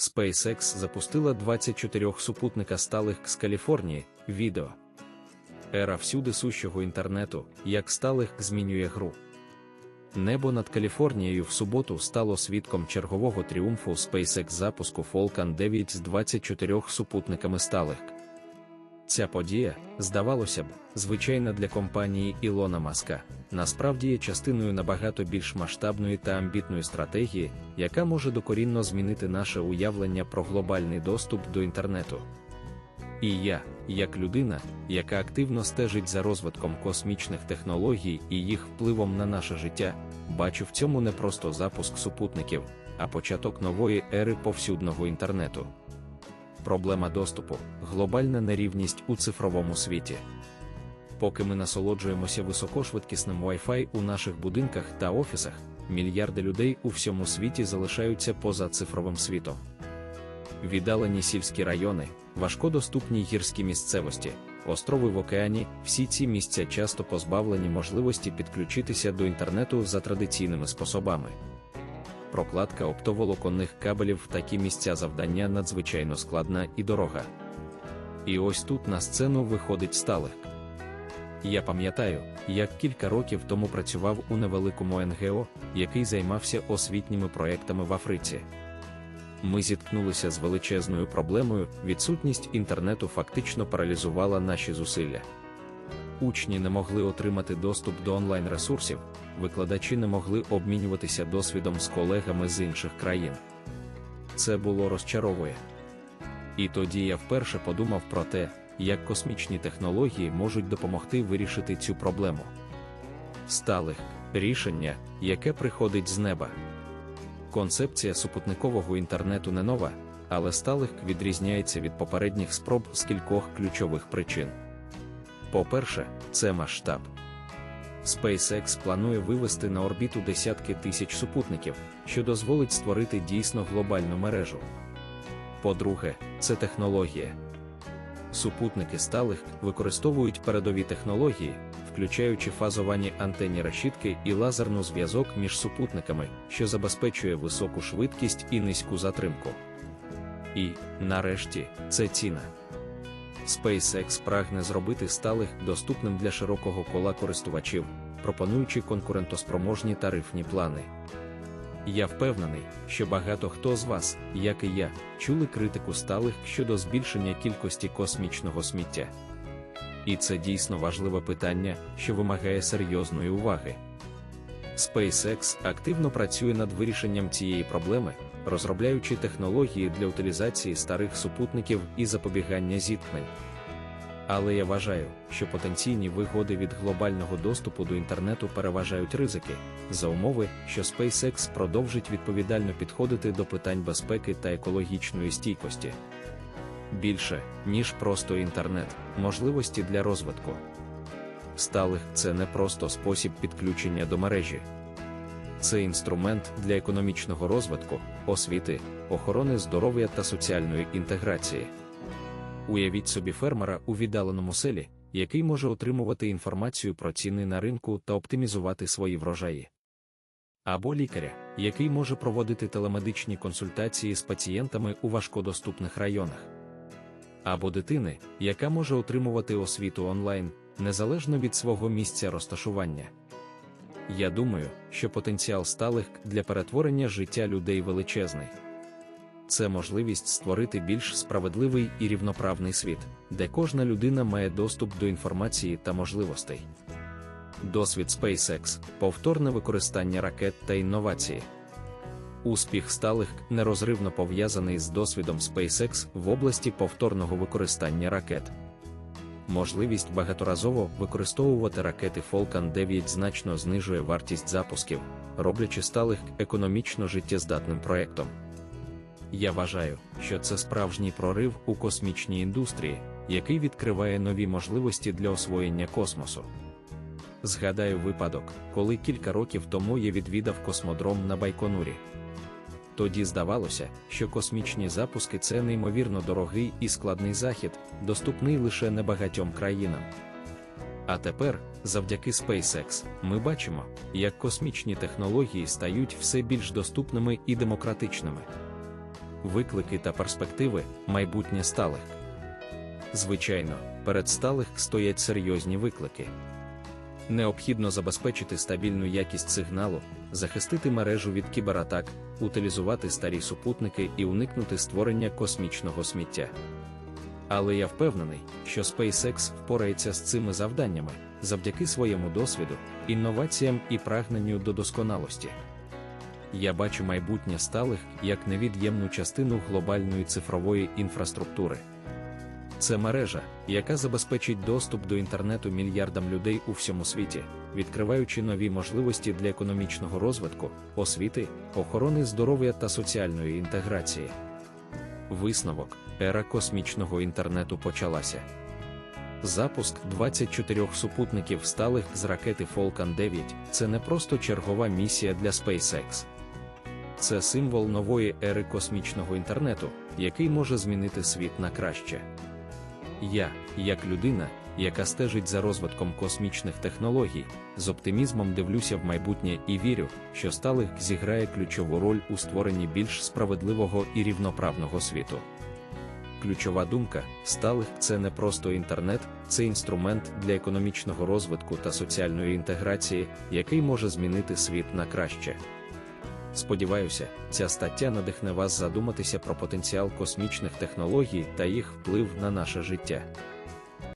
SpaceX запустила 24 супутника сталих з Каліфорнії. Відео. Ера всюди сущого інтернету, як сталих змінює гру. Небо над Каліфорнією в суботу стало свідком чергового тріумфу SpaceX запуску Falcon 9 з 24 супутниками сталих. Ця подія, здавалося б, звичайна для компанії Ілона Маска, насправді є частиною набагато більш масштабної та амбітної стратегії, яка може докорінно змінити наше уявлення про глобальний доступ до інтернету. І я, як людина, яка активно стежить за розвитком космічних технологій і їх впливом на наше життя, бачу в цьому не просто запуск супутників, а початок нової ери повсюдного інтернету. Проблема доступу глобальна нерівність у цифровому світі. Поки ми насолоджуємося високошвидкісним Wi-Fi у наших будинках та офісах, мільярди людей у всьому світі залишаються поза цифровим світом. Віддалені сільські райони, важкодоступні гірські місцевості, острови в океані, всі ці місця часто позбавлені можливості підключитися до інтернету за традиційними способами. Прокладка оптоволоконних кабелів в такі місця завдання надзвичайно складна і дорога. І ось тут на сцену виходить сталих. Я пам'ятаю, як кілька років тому працював у невеликому НГО, який займався освітніми проектами в Африці. Ми зіткнулися з величезною проблемою, відсутність інтернету фактично паралізувала наші зусилля. Учні не могли отримати доступ до онлайн-ресурсів, викладачі не могли обмінюватися досвідом з колегами з інших країн. Це було розчаровує. І тоді я вперше подумав про те, як космічні технології можуть допомогти вирішити цю проблему. Сталих рішення, яке приходить з неба. Концепція супутникового інтернету не нова, але сталих відрізняється від попередніх спроб з кількох ключових причин. По-перше, це масштаб. SpaceX планує вивести на орбіту десятки тисяч супутників, що дозволить створити дійсно глобальну мережу. По-друге, це технологія. Супутники сталих використовують передові технології, включаючи фазовані антенні решітки і лазерну зв'язок між супутниками, що забезпечує високу швидкість і низьку затримку. І, нарешті, це ціна. SpaceX прагне зробити сталих доступним для широкого кола користувачів, пропонуючи конкурентоспроможні тарифні плани. Я впевнений, що багато хто з вас, як і я, чули критику сталих щодо збільшення кількості космічного сміття. І це дійсно важливе питання, що вимагає серйозної уваги. SpaceX активно працює над вирішенням цієї проблеми, розробляючи технології для утилізації старих супутників і запобігання зіткнень. Але я вважаю, що потенційні вигоди від глобального доступу до інтернету переважають ризики, за умови, що SpaceX продовжить відповідально підходити до питань безпеки та екологічної стійкості. Більше, ніж просто інтернет, можливості для розвитку. Сталих це не просто спосіб підключення до мережі. Це інструмент для економічного розвитку, освіти, охорони здоров'я та соціальної інтеграції. Уявіть собі фермера у віддаленому селі, який може отримувати інформацію про ціни на ринку та оптимізувати свої врожаї. Або лікаря, який може проводити телемедичні консультації з пацієнтами у важкодоступних районах. Або дитини, яка може отримувати освіту онлайн, незалежно від свого місця розташування. Я думаю, що потенціал сталих для перетворення життя людей величезний. Це можливість створити більш справедливий і рівноправний світ, де кожна людина має доступ до інформації та можливостей. Досвід SpaceX, повторне використання ракет та інновації. Успіх сталих нерозривно пов'язаний з досвідом SpaceX в області повторного використання ракет. Можливість багаторазово використовувати ракети Falcon 9 значно знижує вартість запусків, роблячи сталих економічно життєздатним проектом. Я вважаю, що це справжній прорив у космічній індустрії, який відкриває нові можливості для освоєння космосу. Згадаю випадок, коли кілька років тому я відвідав космодром на Байконурі. Тоді здавалося, що космічні запуски це неймовірно дорогий і складний захід, доступний лише небагатьом країнам. А тепер, завдяки SpaceX, ми бачимо, як космічні технології стають все більш доступними і демократичними. виклики та перспективи, майбутнє сталих. Звичайно, перед сталих стоять серйозні виклики. Необхідно забезпечити стабільну якість сигналу, захистити мережу від кібератак, утилізувати старі супутники і уникнути створення космічного сміття. Але я впевнений, що SpaceX впорається з цими завданнями завдяки своєму досвіду, інноваціям і прагненню до досконалості. Я бачу майбутнє сталих як невід'ємну частину глобальної цифрової інфраструктури. Це мережа, яка забезпечить доступ до інтернету мільярдам людей у всьому світі, відкриваючи нові можливості для економічного розвитку, освіти, охорони здоров'я та соціальної інтеграції. Висновок ера космічного інтернету почалася. Запуск 24 супутників сталих з ракети Falcon 9 це не просто чергова місія для SpaceX. Це символ нової ери космічного інтернету, який може змінити світ на краще. Я, як людина, яка стежить за розвитком космічних технологій, з оптимізмом дивлюся в майбутнє і вірю, що Сталих зіграє ключову роль у створенні більш справедливого і рівноправного світу. Ключова думка сталих це не просто інтернет, це інструмент для економічного розвитку та соціальної інтеграції, який може змінити світ на краще. Сподіваюся, ця стаття надихне вас задуматися про потенціал космічних технологій та їх вплив на наше життя.